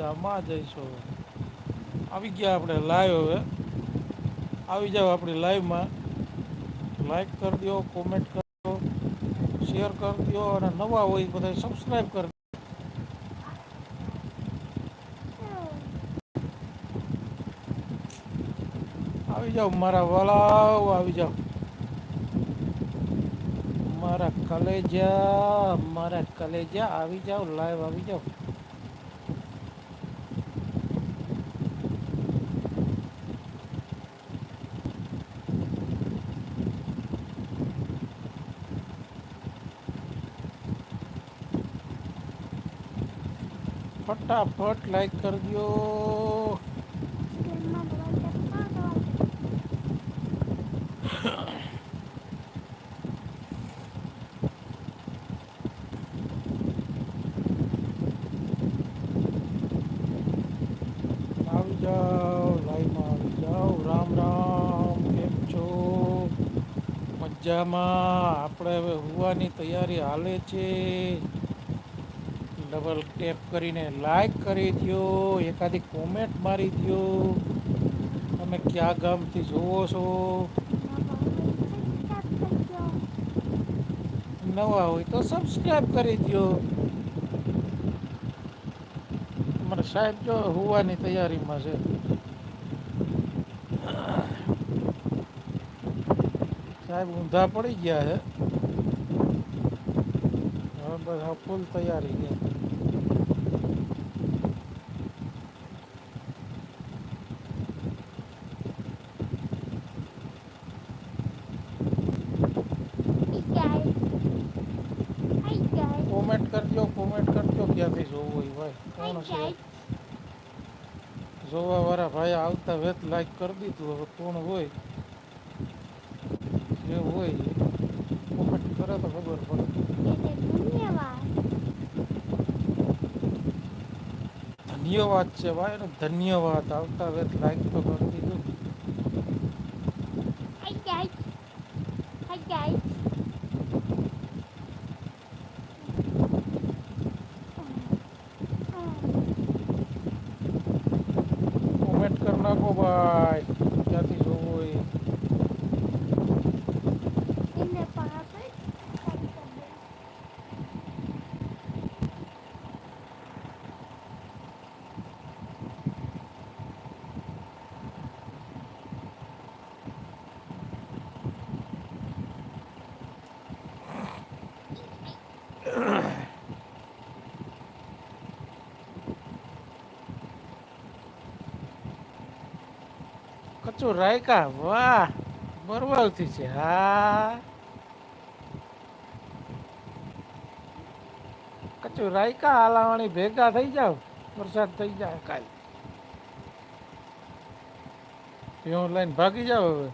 મજામાં જઈશું આવી ગયા આપણે લાઈવ હવે. આવી જાઓ આપણી લાઈવમાં લાઈક કરી દો કોમેન્ટ કરો શેર કરી દો અને નવા હોય બધા સબસ્ક્રાઈબ કરી આવી જાઓ મારા વલાવ આવી જાઓ. મારા કલેજા મારા કલેજા, આવી જાઓ લાઈવ આવી જાઓ. ફટાફટ લાઈક કરી દો આવી જાઓ લાઈવમાં આવી જાઓ. રામ રામ, કેમ છો? મજામાં. આપણે હવે હોવાની તૈયારી હાલે છે. ડબલ ટેપ કરીને લાઈક કરી દો એકાદી કોમેન્ટ મારી દો તમે ક્યાં ગામથી જોવો છો? નવા હોય તો સબસ્ક્રાઈબ કરી દો અમારા સાહેબ જો હોવાની તૈયારીમાં છે. સાહેબ ઊંધા પડી ગયા છે હવે બધા ફૂલ તૈયારી છે કોમેન્ટ કરજો કોમેન્ટ કરજો ક્યાંથી જોવું હોય ભાઈ કોણ છે જોવા વાળા ભાઈ આવતા વેત લાઈક કરી દીધું. હવે કોણ હોય? જે હોય કોમેન્ટ કરે તો ખબર પડે. ધન્યવાદ. છે ભાઈ ધન્યવાદ. આવતા વેત લાઈક તો કરી દીધું કોમેન્ટ કરી નાખો ભાઈ કચું રાયકા, વાહ, બરવાલથી છે, હા. કચું રાયકા હાલાવાણી ભેગા થઈ જાવ વરસાદ થઈ જાય કાલ. હું લઈને ભાગી જાવ હવે.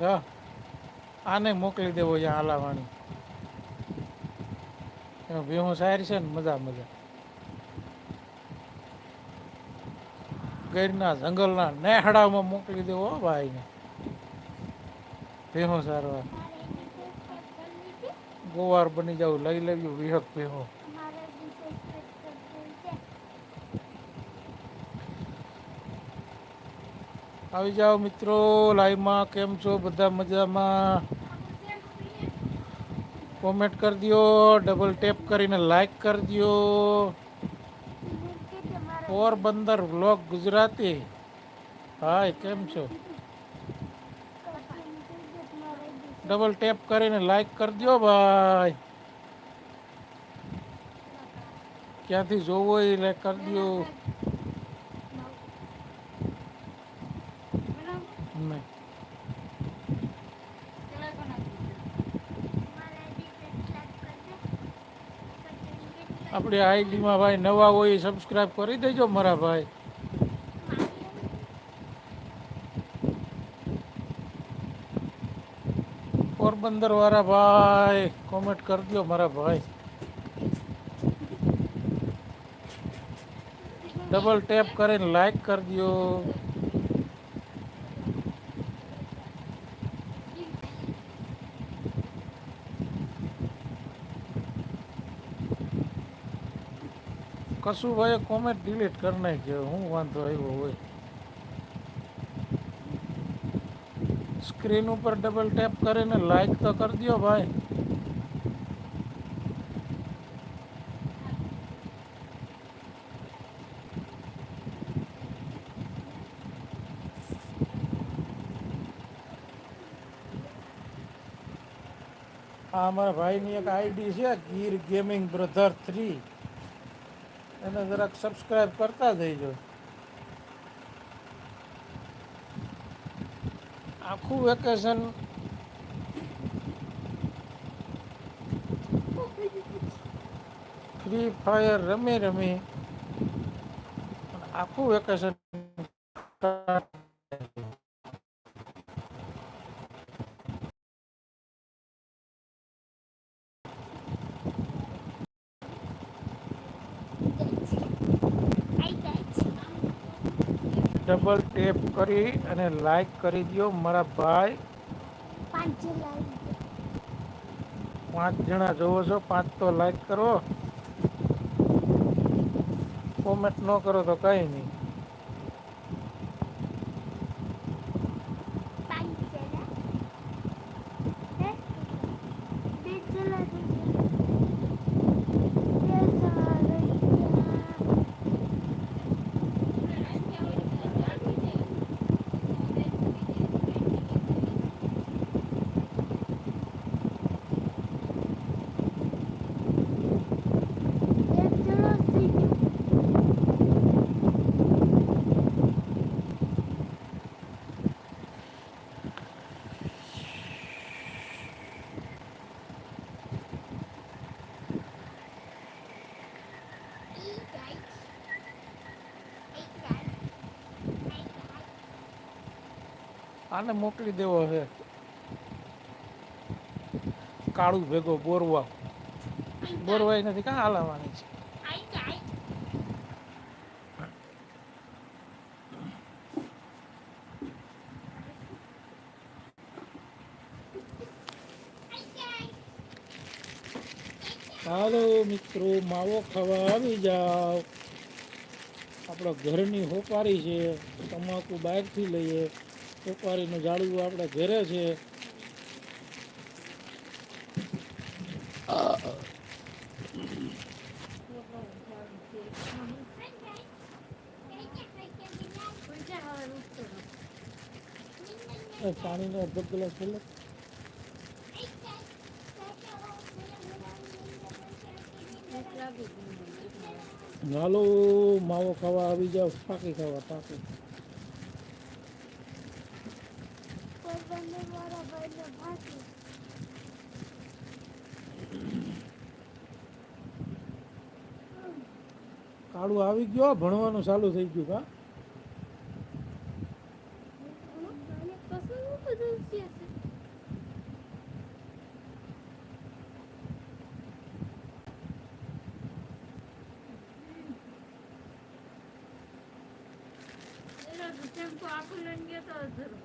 હા. આને મોકલી દેવો અહીંયા આલાવાણી એનો ભેહું સારી છે ને મજા મજા. ગરના જંગલના નેહડામાં મોકલી દેવો ભાઈને. ભેહો સારવાર. ગોવાર બની જાવ, લઈ લેવું વિહક ભેહો. આવી જાઓ મિત્રો, લાઈવમાં કેમ છો? બધા મજામાં? કોમેન્ટ કરી દો ડબલ ટેપ કરીને લાઈક કરી દો પોરબંદર વ્લોગ ગુજરાતી. હાય, કેમ છો? ડબલ ટેપ કરીને લાઈક કરી દો ભાઈ. ક્યાંથી જોવું હોય એટલે કરી દો નહીં આપણી આઈડીમાં ભાઈ નવા હોય સબસ્ક્રાઈબ કરી દેજો મારા ભાઈ. પોરબંદર વાળા ભાઈ કોમેન્ટ કરી દો મારા ભાઈ. ડબલ ટેપ કરીને લાઈક કરી દો કશું ભાઈ કોમેન્ટ ડિલીટ કરી નાખ્યો. હું વાંધો આવ્યો હોય. સ્ક્રીન ઉપર ડબલ ટેપ કરીને લાઈક તો કરી દો ભાઈ. આ અમારા ભાઈની એક આઈડી છે ગીર ગેમિંગ બ્રધર થ્રી એને જરાક સબસ્ક્રાઈબ કરતા જઈજો આખું વેકેશન ફ્રી ફાયર રમી રમી આખું વેકેશન ડબલ ટેપ કરી અને લાઈક કરી દો મારા ભાઈ. પાંચ જણા જોવો છો પાંચ તો લાઈક કરો. કોમેન્ટ ન કરો તો કંઈ નહીં. આને મોકલી દેવો છે. કાળું ભેગો બોરવા. બોરવાઈ નથી, કાં હાલાવાની છે? હાલો મિત્રો, માવો ખાવા આવી જાઓ. આપણા ઘરની હોપારી છે, તમાકુ બહારથી લઈએ. હોપારીનું ઝાડવું આપણે ઘરે છે. પાણીનો અડધો ગ્લાસ છે હાલો માવો ખાવા આવી જાવ પાકી ખાવા પાકી. કાળું આવી ગયો ભણવાનું ચાલુ થઈ ગયું કા આખું લઈને ગયો તો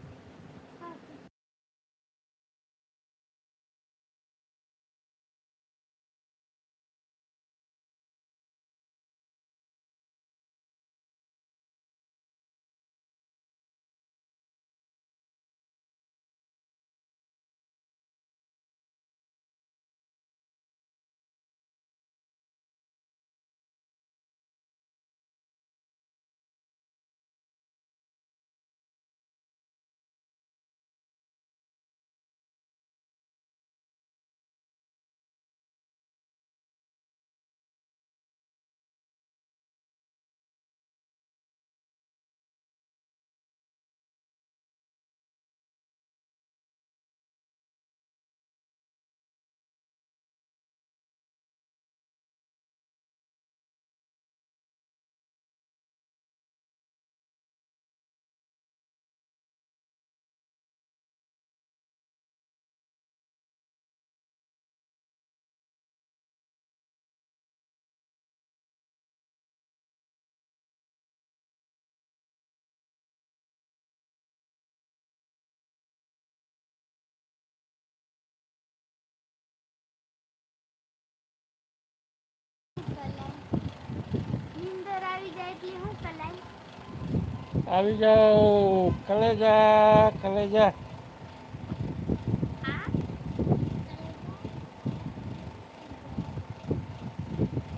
આવી જાઓ કલેજા કલેજા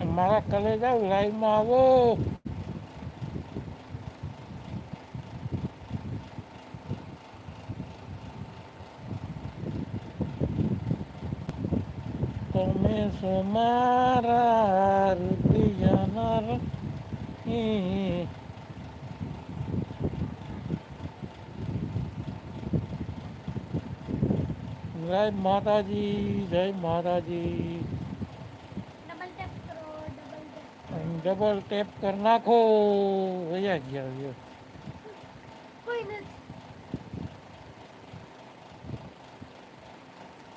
મારા કલેજા લાઈવમાં આવો. તમે સમારા રૂપિયા. જય માતાજી જય માતાજી ડબલ ટેપ કરો ડબલ ટેપ ડબલ ટેપ કર નાખો વયા ગયા હવે.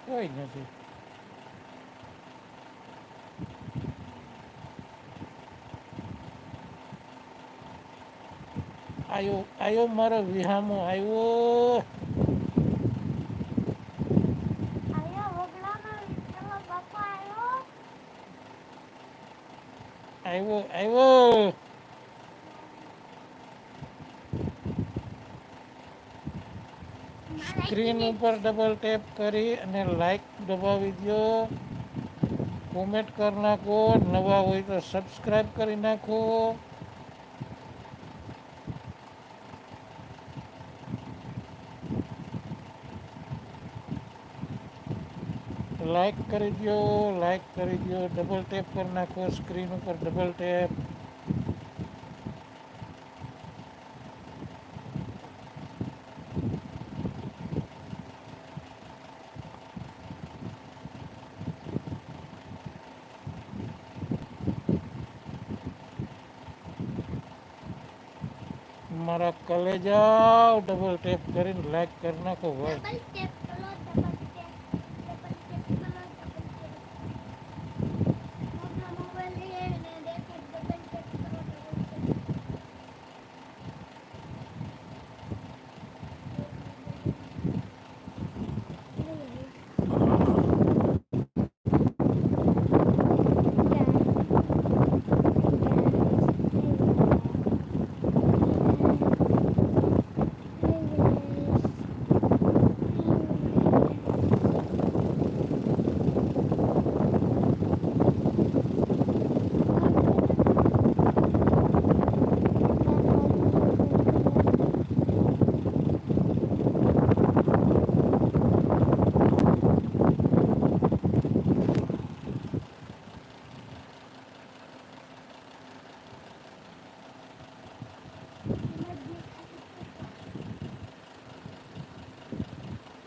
કોઈ નથી આવ્યો આયો મારો વિહામો આવ્યો આવ્યો આવ્યો આવ્યો સ્ક્રીન ઉપર ડબલ ટેપ કરી અને લાઈક દબાવી દો કોમેન્ટ કરી નાખો. નવા હોય તો સબસ્ક્રાઈબ કરી નાખો. લાઈક કરી દો લાઈક કરી દો ડબલ ટેપ કરી નાખો સ્ક્રીન ઉપર ડબલ ટેપ મારા કલેજા ડબલ ટેપ કરીને લાઈક કરી નાખો ભાઈ ડબલ ટેપ